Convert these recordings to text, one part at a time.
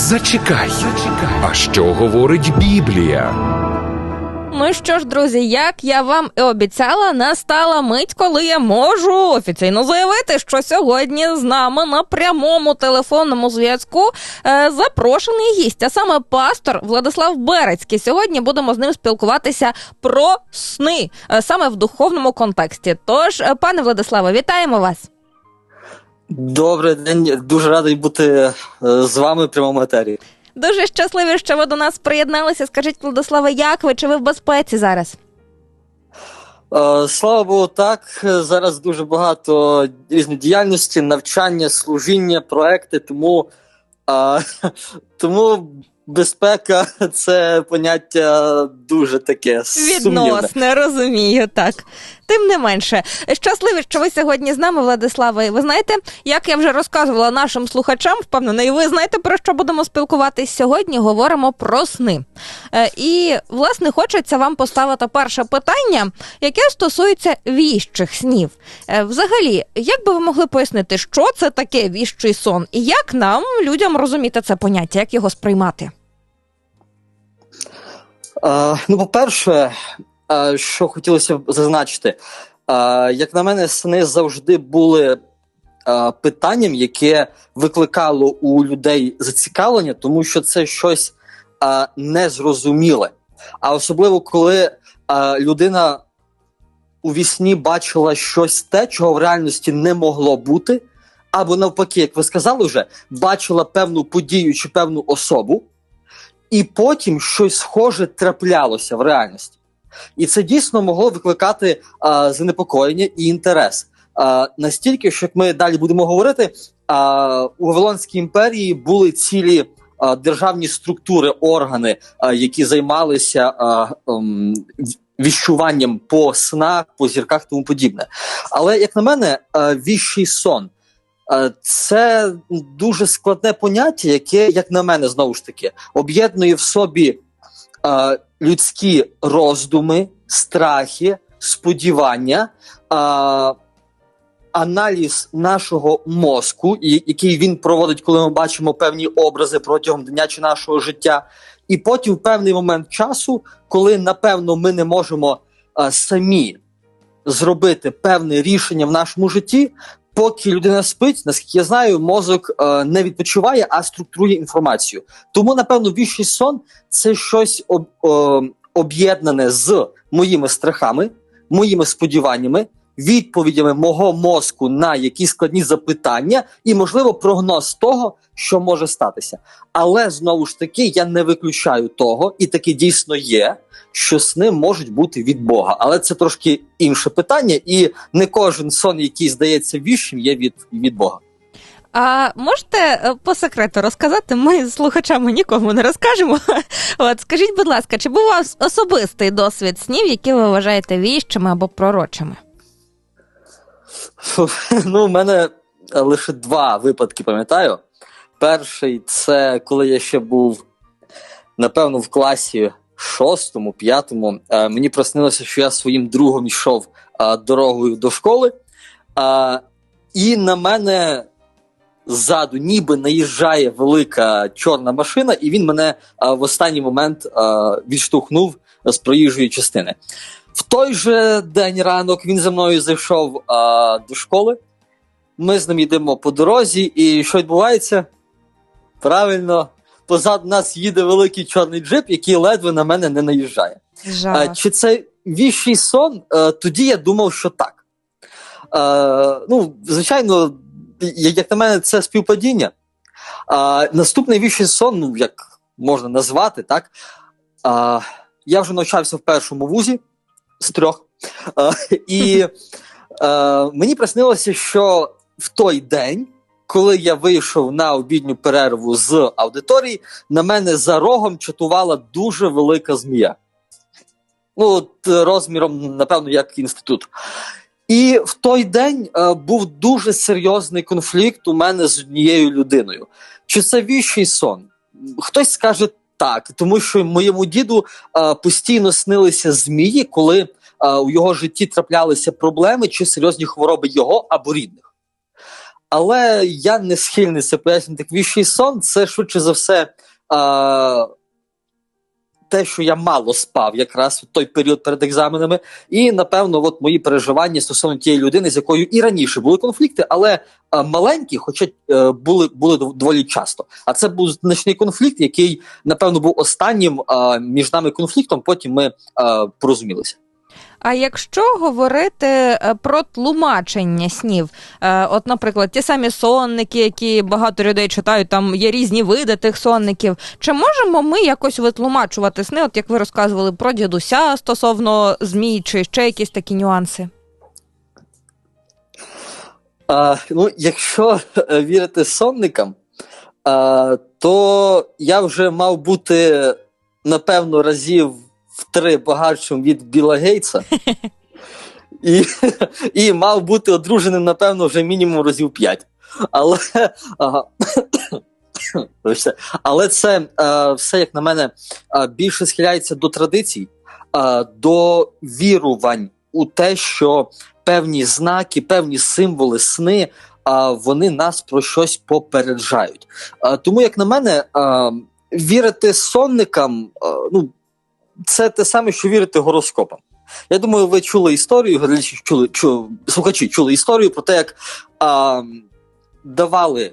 Зачекай, зачекай. А що говорить Біблія? Ну що ж, друзі, як я вам і обіцяла, настала мить, коли я можу офіційно заявити, що сьогодні з нами на прямому телефонному зв'язку е, запрошений гість, а саме пастор Владислав Берецький. Сьогодні будемо з ним спілкуватися про сни е, саме в духовному контексті. Тож, е, пане Владиславе, вітаємо вас. Добрий день, дуже радий бути е, з вами в прямому етері. Дуже щасливі, що ви до нас приєдналися. Скажіть, Владиславе, як ви? Чи ви в безпеці зараз? Е, Слава Богу, так. Зараз дуже багато різної діяльності, навчання, служіння, проекти, тому, е, тому безпека це поняття дуже таке сумнівне. Відносне, розумію, так. Тим не менше, щасливі, що ви сьогодні з нами, Владиславе. Ви знаєте, як я вже розказувала нашим слухачам, впевнена, і ви знаєте, про що будемо спілкуватись сьогодні. Говоримо про сни. Е, І, власне, хочеться вам поставити перше питання, яке стосується віщих снів. Е, Взагалі, як би ви могли пояснити, що це таке віщий сон, і як нам, людям, розуміти це поняття, як його сприймати? Е, ну, по-перше, що хотілося б зазначити, е, як на мене, сни завжди були е, питанням, яке викликало у людей зацікавлення, тому що це щось е, незрозуміле. А особливо, коли е, людина у вісні бачила щось те, чого в реальності не могло бути, або навпаки, як ви сказали вже, бачила певну подію чи певну особу і потім щось схоже траплялося в реальності. І це дійсно могло викликати а, занепокоєння і інтерес. А, настільки, що як ми далі будемо говорити, а, у Вавилонській імперії були цілі державні структури, органи, які займалися ем, віщуванням по снах, по зірках тому подібне. Але, як на мене, віщий сон. Це дуже складне поняття, яке, як на мене, знову ж таки, об'єднує в собі людські роздуми, страхи, сподівання, е, аналіз нашого мозку, який він проводить, коли ми бачимо певні образи протягом дня чи нашого життя. І потім, в певний момент часу, коли напевно ми не можемо е, самі зробити певне рішення в нашому житті, поки людина спить, наскільки я знаю, мозок е, не відпочиває, а структурує інформацію. Тому, напевно, віщий сон це щось об, е, об'єднане з моїми страхами, моїми сподіваннями, відповідями мого мозку на якісь складні запитання, і, можливо, прогноз того, що може статися. Але знову ж таки, я не виключаю того, і таке дійсно є, що сни можуть бути від Бога. Але це трошки інше питання, і не кожен сон, який здається віщим, є від, від Бога. А можете е, по секрету розказати? Ми з слухачами нікому не розкажемо. От скажіть, будь ласка, чи був у вас особистий досвід снів, які ви вважаєте віщими або пророчими? Ну, у мене е, лише два випадки пам'ятаю. Перший це коли я ще був, напевно, в класі шостому, п'ятому. Е, Мені приснилося, що я своїм другом йшов е, дорогою до школи, і на мене ззаду ніби наїжджає велика чорна машина, і він мене в останній момент відштовхнув з проїжджої частини. В той же день ранок він за мною зайшов а, до школи. Ми з ним йдемо по дорозі, і що відбувається? Правильно, позаду нас їде великий чорний джип, який ледве на мене не наїжджає. А, чи це віщий сон? Е, тоді я думав, що так. Е, ну, звичайно, як на мене, це співпадіння. А, наступний віщий сон, ну як можна назвати, так? А, я вже навчався в першому вузі з трьох. І мені приснилося, що в той день, коли я вийшов на обідню перерву з аудиторії, на мене за рогом чатувала дуже велика змія. Ну, от, розміром, напевно, як інститут. І в той день е, був дуже серйозний конфлікт у мене з однією людиною. Чи це віщий сон? Хтось скаже так, тому що моєму діду е, постійно снилися змії, коли е, у його житті траплялися проблеми чи серйозні хвороби його або рідних. але я не схильний це пояснювати як віщий сон. Це швидше за все. А, те, що я мало спав якраз в той період перед екзаменами, і напевно, от мої переживання стосовно тієї людини, з якою і раніше були конфлікти, але а, маленькі, хоча е, були були доволі часто. А це був значний конфлікт, який напевно був останнім між нами конфліктом. Потім ми а, порозумілися. А якщо говорити е, про тлумачення снів, е, от, наприклад, ті самі сонники, які багато людей читають, там є різні види тих сонників. Чи можемо ми якось витлумачувати сни, от як ви розказували про дідуся стосовно змій, чи ще якісь такі нюанси? А, ну, якщо е, вірити сонникам, а, то я вже мав бути напевно разів в три багатшим від Біла Гейтса. І, і мав бути одруженим, напевно, вже мінімум разів п'ять. Але, ага, але це е, все, як на мене, е, більше схиляється до традицій, е, до вірувань у те, що певні знаки, певні символи, сни, а вони нас про щось попереджають. Тому, як на мене, вірити сонникам, ну, це те саме, що вірити гороскопам. Я думаю, ви чули історію, чули, чу, слухачі чули історію про те, як а, давали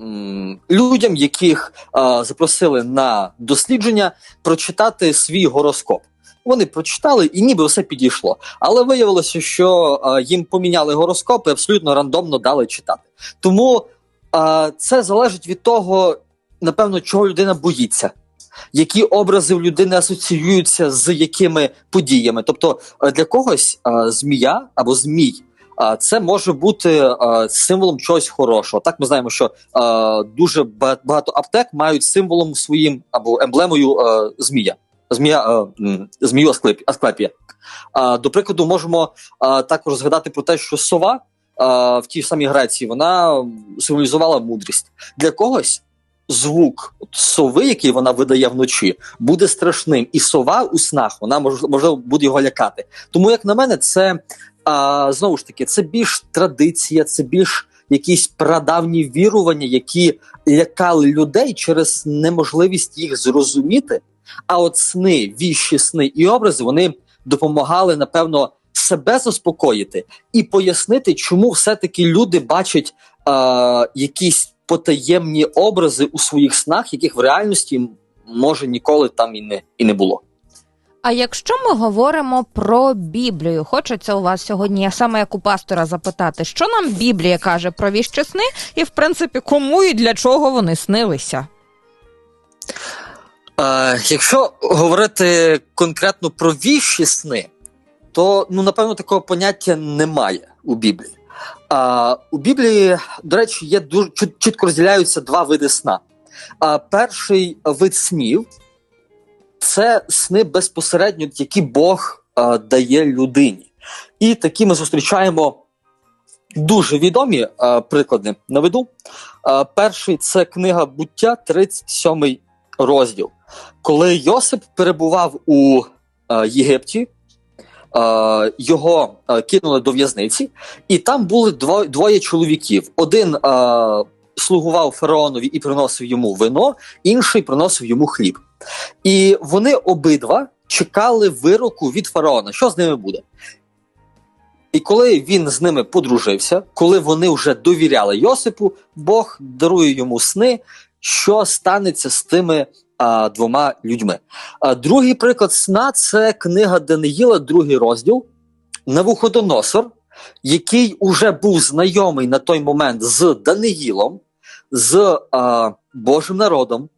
м, людям, яких а, запросили на дослідження, прочитати свій гороскоп. Вони прочитали і ніби все підійшло. Але виявилося, що а, їм поміняли гороскопи, абсолютно рандомно дали читати. Тому а, це залежить від того, напевно, чого людина боїться. Які образи в людини асоціюються з якими подіями? Тобто е, для когось а, змія або змій а, це може бути символом чогось хорошого. Так ми знаємо, що дуже ба- багато аптек мають символом своїм або емблемою змія. Змія змію Асклеп- Асклепія. До прикладу, можемо також згадати про те, що сова в тій самій Греції вона символізувала мудрість. Для когось звук сови, який вона видає вночі, буде страшним. І сова у снах вона мож- можливо буде його лякати. Тому, як на мене, це а, знову ж таки це більш традиція, це більш якісь прадавні вірування, які лякали людей через неможливість їх зрозуміти. А от сни, віщі сни і образи вони допомагали, напевно, себе заспокоїти і пояснити, чому все-таки люди бачать а, якісь потаємні образи у своїх снах, яких в реальності може ніколи там і не, і не було. А якщо ми говоримо про Біблію, хочеться у вас сьогодні, я саме як у пастора запитати, що нам Біблія каже про віщі сни, і в принципі, кому і для чого вони снилися? Е, якщо говорити конкретно про віщі сни, то ну напевно такого поняття немає у Біблії. А, у Біблії, до речі, є дуже чітко розділяються два види сна. А, перший вид снів це сни безпосередньо, які Бог а, дає людині. І такі ми зустрічаємо дуже відомі а, приклади. Наведу. А, перший це книга буття, 37 розділ. Коли Йосип перебував у е, Єгипті, його е, кинули до в'язниці, і там були дво, двоє чоловіків. Один е, слугував фараонові і приносив йому вино, інший приносив йому хліб. І вони обидва чекали вироку від фараона, що з ними буде. І коли він з ними подружився, коли вони вже довіряли Йосипу, Бог дарує йому сни, що станеться з тими а, двома людьми. А, другий приклад сна це книга Даниїла, другий розділ. Навуходоносор, який уже був знайомий на той момент з Даниїлом, з а, Божим народом,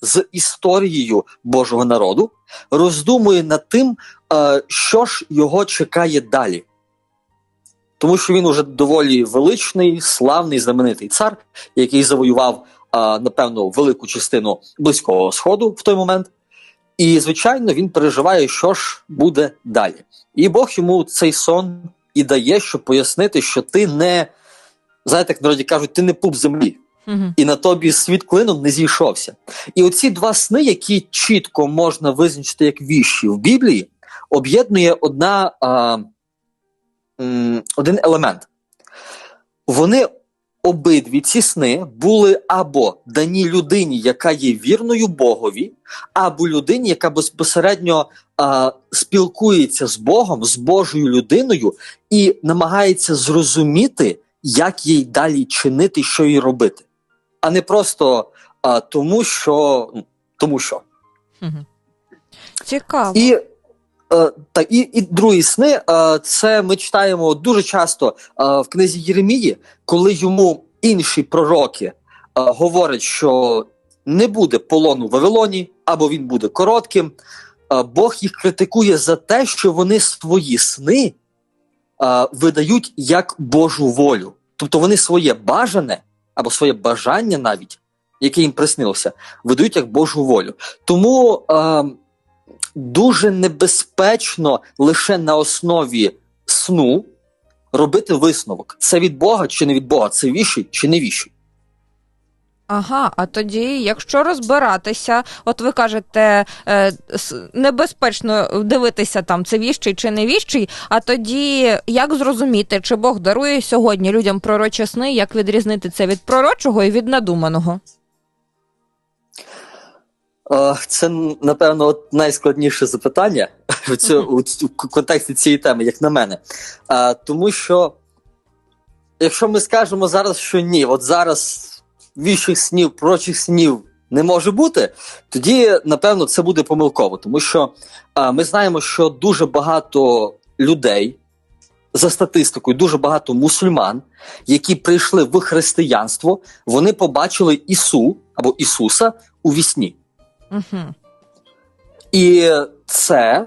з історією Божого народу, роздумує над тим, а, що ж його чекає далі. Тому що він уже доволі величний, славний, знаменитий цар, який завоював напевно, велику частину близького сходу в той момент. І, звичайно, він переживає, що ж буде далі. І Бог йому цей сон і дає, щоб пояснити, що ти не, знаєте, як народі кажуть, ти не пуп землі, Угу. і на тобі світ клином не зійшовся. І оці два сни, які чітко можна визначити як віщі в Біблії, об'єднує одна, а, м, один елемент. Вони обидві ці сни були або дані людині, яка є вірною Богові, або людині, яка безпосередньо а, спілкується з Богом, з Божою людиною і намагається зрозуміти, як їй далі чинити, що їй робити, а не просто а, тому, що тому що. Цікаво. І, та, і, і другі сни, е, це ми читаємо дуже часто е, в книзі Єремії, коли йому інші пророки е, говорять, що не буде полону в Вавилоні, або він буде коротким. Е, Бог їх критикує за те, що вони свої сни е, видають як Божу волю. Тобто вони своє бажане або своє бажання навіть, яке їм приснилося, видають як Божу волю. Тому е, дуже небезпечно лише на основі сну робити висновок. Це від Бога чи не від Бога, це віші чи не віші. Ага, а тоді, якщо розбиратися, от ви кажете, е, небезпечно дивитися там, це віщий чи не віщий, а тоді як зрозуміти, чи Бог дарує сьогодні людям пророчі сни, як відрізнити це від пророчого і від надуманого? Е, Це, напевно, от найскладніше запитання в, цю, у в контексті цієї теми, як на мене. Е, Тому що, якщо ми скажемо зараз, що ні, от зараз віщих снів, прочих снів не може бути, тоді, напевно, це буде помилково. Тому що е, ми знаємо, що дуже багато людей, за статистикою, дуже багато мусульман, які прийшли в християнство, вони побачили Ісу або Ісуса у вісні. Угу. І це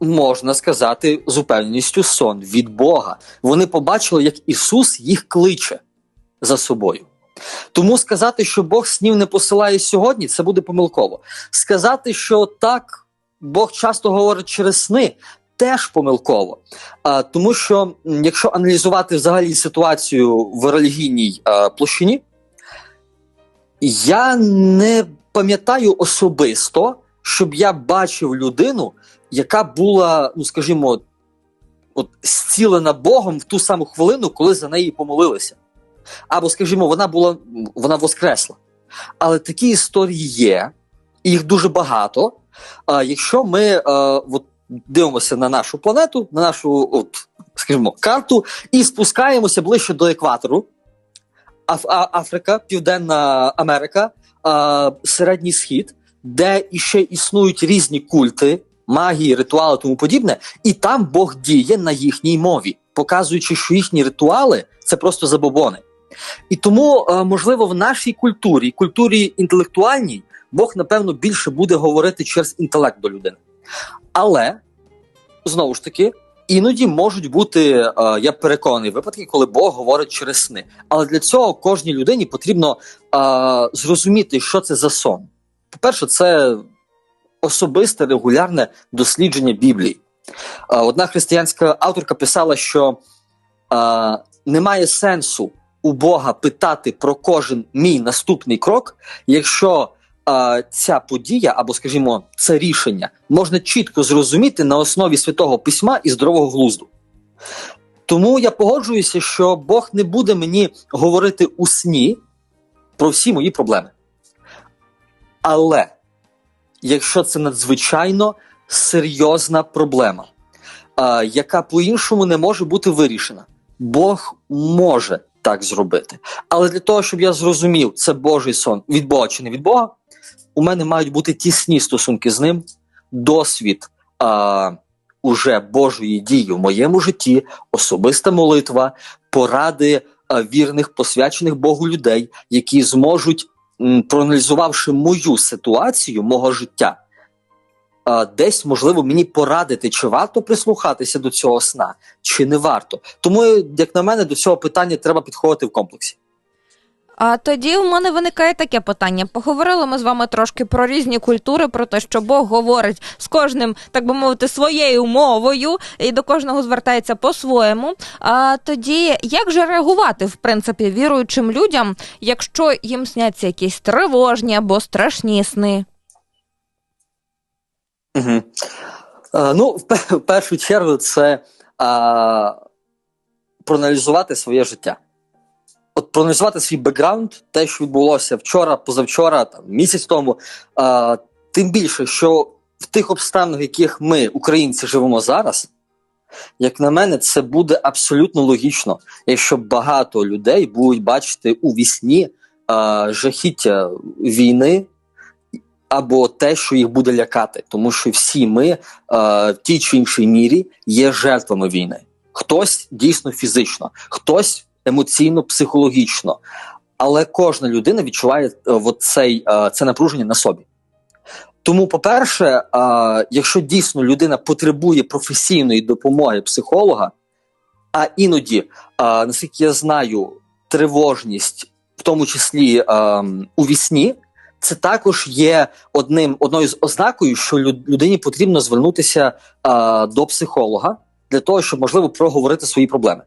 можна сказати з упевненістю сон від Бога. Вони побачили, як Ісус їх кличе за собою. Тому сказати, що Бог снів не посилає сьогодні, це буде помилково. Сказати, що так, Бог часто говорить через сни, теж помилково. А, тому що, якщо аналізувати взагалі ситуацію в релігійній а, площині, я не пам'ятаю особисто, щоб я бачив людину, яка була, ну скажімо, от зцілена Богом в ту саму хвилину, коли за неї помолилися. Або, скажімо, вона була вона воскресла. Але такі історії є, їх дуже багато. А якщо ми е, от, дивимося на нашу планету, на нашу, от, скажімо, карту, і спускаємося ближче до екватору, Аф- А- Африка, Південна Америка, а, Середній Схід, де іще існують різні культи, магії, ритуали тому подібне, і там Бог діє на їхній мові, показуючи, що їхні ритуали це просто забобони. І тому, е, можливо, в нашій культурі, культурі інтелектуальній, Бог, напевно, більше буде говорити через інтелект до людини. Але знову ж таки, іноді можуть бути, е, я переконаний, випадки, коли Бог говорить через сни. Але для цього кожній людині потрібно е, зрозуміти, що це за сон. По-перше, це особисте регулярне дослідження Біблії. Е, одна християнська авторка писала, що немає сенсу у Бога питати про кожен мій наступний крок, якщо ця подія або, скажімо, це рішення можна чітко зрозуміти на основі святого письма і здорового глузду. Тому я погоджуюся, що Бог не буде мені говорити у сні про всі мої проблеми. Але якщо це надзвичайно серйозна проблема, яка по-іншому не може бути вирішена, Бог може так зробити. Але для того, щоб я зрозумів, це Божий сон від Бога чи не від Бога, у мене мають бути тісні стосунки з ним, досвід а, уже Божої дії в моєму житті, особиста молитва, поради а, вірних, посвячених Богу людей, які зможуть, м, проаналізувавши мою ситуацію, мого життя, десь можливо мені порадити, чи варто прислухатися до цього сна, чи не варто. Тому, як на мене, до цього питання треба підходити в комплексі. А тоді у мене виникає таке питання. Поговорили ми з вами трошки про різні культури, про те, що Бог говорить з кожним, так би мовити, своєю мовою, і до кожного звертається по-своєму. А тоді як же реагувати, в принципі, віруючим людям, якщо їм сняться якісь тривожні або страшні сни? Угу. А, ну, в, в першу чергу, це а, проаналізувати своє життя. От проаналізувати свій бекграунд, те, що відбулося вчора, позавчора, там місяць тому. А, Тим більше, що в тих обставинах, в яких ми, українці, живемо зараз, як на мене, це буде абсолютно логічно, якщо багато людей будуть бачити у вісні а, жахіття війни. Або те, що їх буде лякати, тому що всі ми а, в тій чи іншій мірі є жертвами війни. Хтось дійсно фізично, хтось емоційно, психологічно, але кожна людина відчуває е, цей, е, це напруження на собі. Тому, по-перше, е, якщо дійсно людина потребує професійної допомоги психолога, а іноді, наскільки я знаю, тривожність, в тому числі у вісні, це також є одним одною з ознакою, що людині потрібно звернутися до психолога для того, щоб можливо проговорити свої проблеми.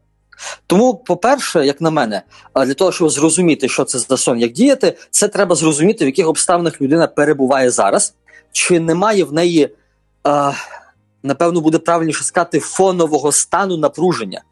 Тому, по-перше, як на мене, для того, щоб зрозуміти, що це за сон, як діяти, це треба зрозуміти, в яких обставинах людина перебуває зараз, чи немає в неї, а, напевно, буде правильніше сказати, фонового стану напруження.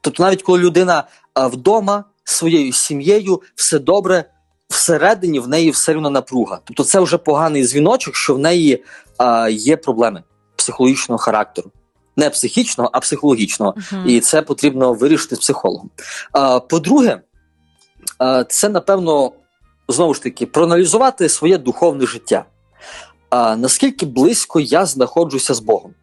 Тобто, навіть коли людина вдома своєю сім'єю, все добре, всередині в неї все рівно напруга. Тобто, це вже поганий дзвіночок, що в неї а, є проблеми психологічного характеру не психічного, а психологічного, uh-huh. і це потрібно вирішити з психологом. А, По-друге, а, це напевно знову ж таки проаналізувати своє духовне життя. А, Наскільки близько я знаходжуся з Богом?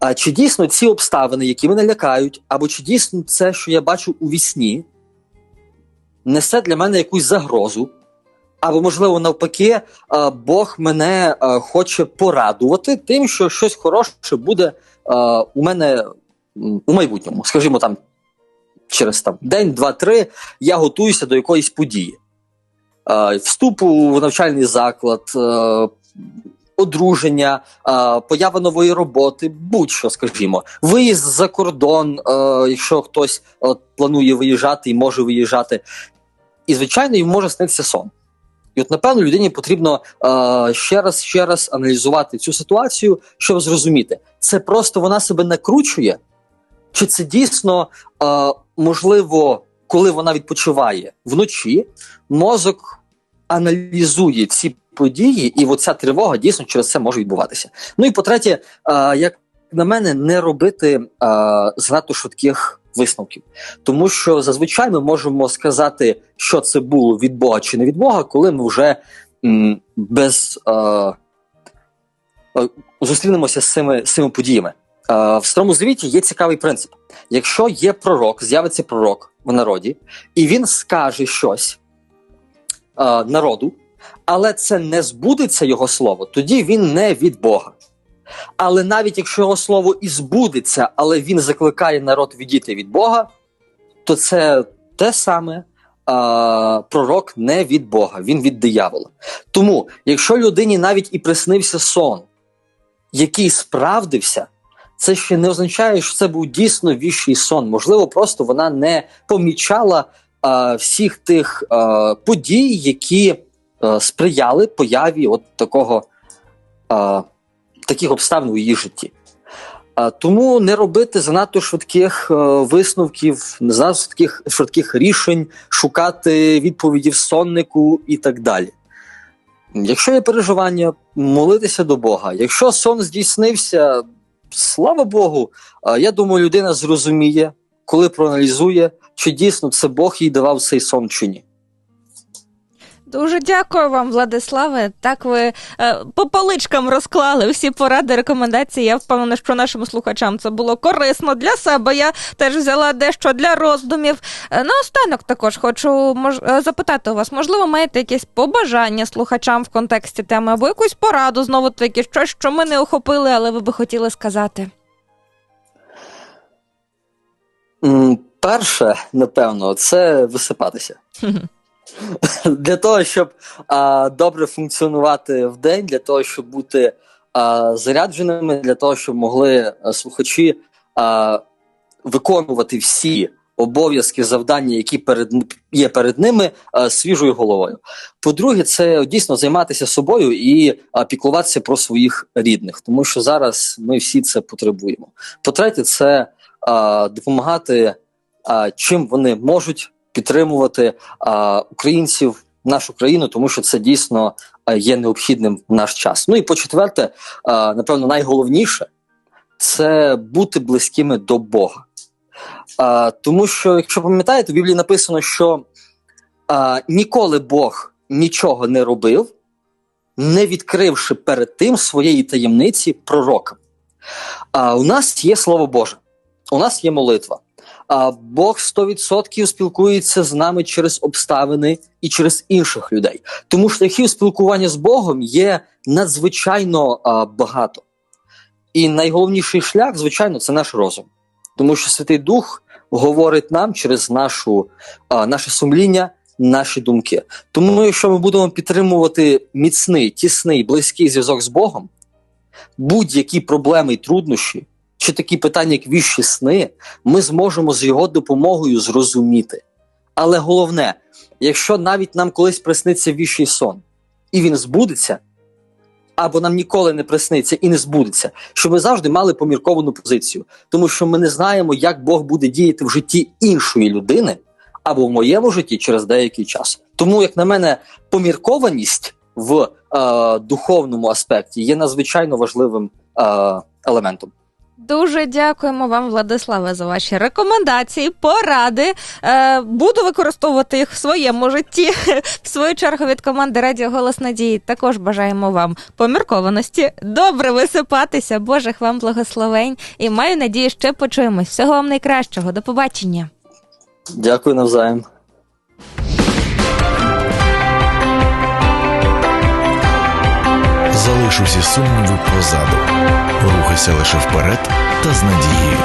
А чи дійсно ці обставини, які мене лякають, або чи дійсно це, що я бачу у вісні, несе для мене якусь загрозу? Або, можливо, навпаки, Бог мене хоче порадувати тим, що щось хороше буде у мене у майбутньому, скажімо там, через там день, два-три я готуюся до якоїсь події. Вступу в навчальний заклад, одруження, поява нової роботи, будь-що, скажімо, виїзд за кордон, якщо хтось планує виїжджати і може виїжджати. І, звичайно, їм може снитися сон. І от, напевно, людині потрібно е, ще раз ще раз аналізувати цю ситуацію, щоб зрозуміти, це просто вона себе накручує, чи це дійсно е, можливо, коли вона відпочиває вночі, мозок аналізує ці події, і оця тривога дійсно через це може відбуватися. Ну і по-третє, е, як на мене, не робити е, занадто швидких висновків, тому що зазвичай ми можемо сказати, що це було від Бога чи не від Бога, коли ми вже м, без е, е, зустрінемося з цими, з цими подіями. Е, в старому звіті є цікавий принцип: якщо є пророк, з'явиться пророк в народі, і він скаже щось е, народу, але це не збудеться його слово, тоді він не від Бога. Але навіть якщо його слово і збудеться, але він закликає народ відійти від Бога, то це те саме а, пророк не від Бога, він від диявола. Тому, якщо людині навіть і приснився сон, який справдився, це ще не означає, що це був дійсно віщий сон. Можливо, просто вона не помічала а, всіх тих а, подій, які а, сприяли появі от такого. Таких обставин у її житті. Тому не робити занадто швидких е, висновків, занадто швидких, швидких рішень, шукати відповіді в соннику і так далі. Якщо є переживання, молитися до Бога. Якщо сон здійснився, слава Богу, я думаю, людина зрозуміє, коли проаналізує, чи дійсно це Бог їй давав цей сон чи ні. Дуже дякую вам, Владиславе. Так ви е, по поличкам розклали всі поради, рекомендації. Я впевнена, що нашим слухачам це було корисно для себе. Я теж взяла дещо для роздумів. Е, наостанок також хочу мож, е, запитати у вас, можливо, маєте якесь побажання слухачам в контексті теми або якусь пораду знову таки, щось, що ми не охопили, але ви би хотіли сказати. Перше, напевно, це висипатися. Для того, щоб а, добре функціонувати в день, для того, щоб бути а, зарядженими, для того, щоб могли а, слухачі а, виконувати всі обов'язки, завдання, які перед є перед ними, а, свіжою головою. По-друге, це дійсно займатися собою і а, піклуватися про своїх рідних, тому що зараз ми всі це потребуємо. По-третє, це а, допомагати, а, чим вони можуть підтримувати українців, нашу країну, тому що це дійсно є необхідним в наш час. Ну і по-четверте, а, напевно, найголовніше це бути близькими до Бога. Тому що, якщо пам'ятаєте, в Біблії написано, що ніколи Бог нічого не робив, не відкривши перед тим своєї таємниці пророкам. У нас є слово Боже, у нас є молитва. Бог 100% спілкується з нами через обставини і через інших людей. Тому шляхів спілкування з Богом є надзвичайно багато. І найголовніший шлях, звичайно, це наш розум. Тому що Святий Дух говорить нам через нашу, наше сумління, наші думки. Тому, якщо ми будемо підтримувати міцний, тісний, близький зв'язок з Богом, будь-які проблеми і труднощі, чи такі питання, як віщі сни, ми зможемо з його допомогою зрозуміти. Але головне, якщо навіть нам колись присниться віщий сон, і він збудеться, або нам ніколи не присниться і не збудеться, щоб ми завжди мали помірковану позицію, тому що ми не знаємо, як Бог буде діяти в житті іншої людини або в моєму житті через деякий час. Тому, як на мене, поміркованість в е, духовному аспекті є надзвичайно важливим е, елементом. Дуже дякуємо вам, Владиславе, за ваші рекомендації, поради. Е, буду використовувати їх в своєму житті. В свою чергу від команди Радіо Голос Надії також бажаємо вам поміркованості, добре висипатися, Божих вам благословень. І маю надію, ще почуємось. Всього вам найкращого. До побачення. Дякую навзаєм. Залиш усі сумніви позаду. Рухайся лише вперед та з надією.